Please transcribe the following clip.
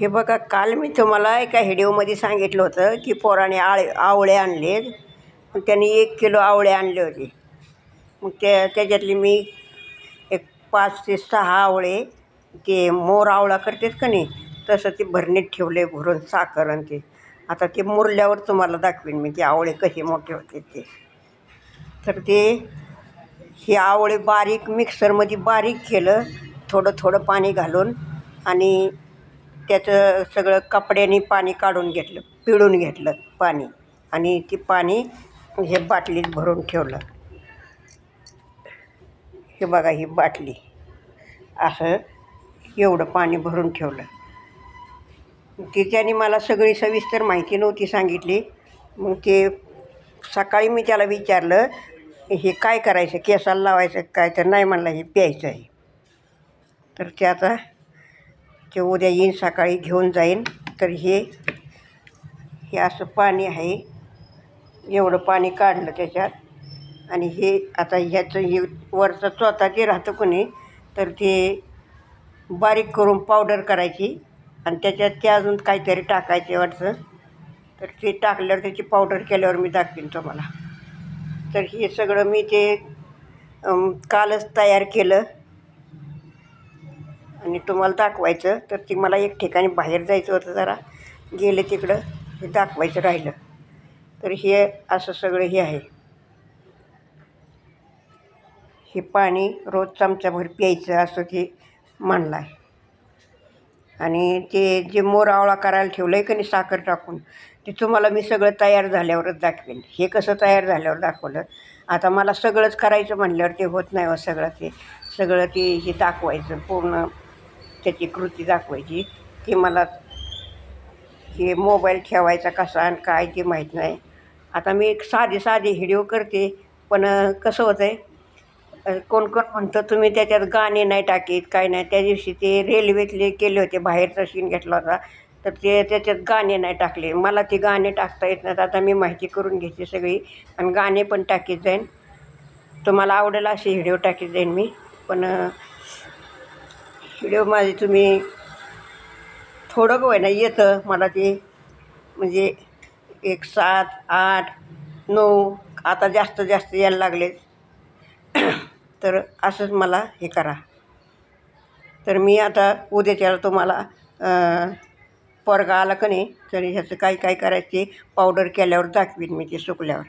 हे बघा काल मी तुम्हाला एका हेडिओमध्ये सांगितलं होतं की पोराने आळे आवळे आणले. मग त्यांनी एक किलो आवळे आणले होते. मग त्या त्याच्यातले मी एक पाच ते सहा आवळे ते मोर आवळा करतेत का नाही तसं ते भरणीत ठेवले भरून साखर आणि ते. आता ते मुरल्यावर तुम्हाला दाखवेन मी ते आवळे कसे मोठे होते ते. तर ते हे आवळे बारीक मिक्सरमध्ये बारीक केलं थोडं थोडं पाणी घालून आणि त्याचं सगळं कपड्याने पाणी काढून घेतलं पिळून घेतलं पाणी. आणि ते पाणी हे बाटलीत भरून ठेवलं. हे बघा ही बाटली. असं एवढं पाणी भरून ठेवलं. तिच्याने मला सगळी सविस्तर माहिती नव्हती सांगितली. मग ते सकाळी मी त्याला विचारलं हे काय करायचं? केसाला लावायचं काय? तर नाही म्हणलं हे प्यायचं आहे. तर त्याचा ते उद्या येईन सकाळी घेऊन जाईन. तर हे हे असं पाणी आहे. एवढं पाणी काढलं त्याच्यात. आणि हे आता ह्याचं हे वरचं चोथा जे राहतं कोणी तर ते बारीक करून पावडर करायची. आणि त्याच्यात ते अजून काहीतरी टाकायचे वाटतं. तर ते टाकल्यावर त्याची पावडर केल्यावर मी दाखवीन तुम्हाला. तर हे सगळं मी ते कालच तयार केलं. आणि तुम्हाला दाखवायचं तर ती मला एक ठिकाणी बाहेर जायचं होतं जरा. गेले तिकडं हे दाखवायचं राहिलं. तर हे असं सगळं हे आहे. हे पाणी रोज चमचाभर प्यायचं असं ते मानलं आहे. आणि ते जे मोरावळा करायला ठेवलं आहे का नाही साखर टाकून ते तुम्हाला मी सगळं तयार झाल्यावरच दाखवेन. हे कसं तयार झाल्यावर दाखवलं? आता मला सगळंच करायचं म्हणल्यावर ते होत नाही हो सगळं ते. सगळं ते हे दाखवायचं पूर्ण त्याची कृती दाखवायची. ती मला हे मोबाईल ठेवायचा कसा आणि काय ते माहीत नाही. आता मी एक साधे साधे व्हिडिओ करते पण कसं होतं आहे कोण कोण म्हणतं तुम्ही त्याच्यात गाणे नाही टाकीत काय नाही. त्या दिवशी ते रेल्वेतले केले होते बाहेरचा सीन घेतला होता. तर ते त्याच्यात गाणे नाही टाकले. मला ते गाणे टाकता येत नाहीत. आता मी माहिती करून घेते सगळी. आणि गाणे पण टाकीत जाईन. तुम्हाला आवडेल असे व्हिडिओ टाकीत जाईन मी. पण व्हिडिओ माझे तुम्ही थोडं का ना येतं मला ते. म्हणजे एक सात आठ नऊ आता जास्त जास्त यायला लागले तर असंच मला हे करा. तर मी आता उद्याच्याला तुम्हाला पोरगा आला का नाही तर ह्याचं काय काय करायचं ते पावडर केल्यावर दाखवीन मी ते सुकल्यावर.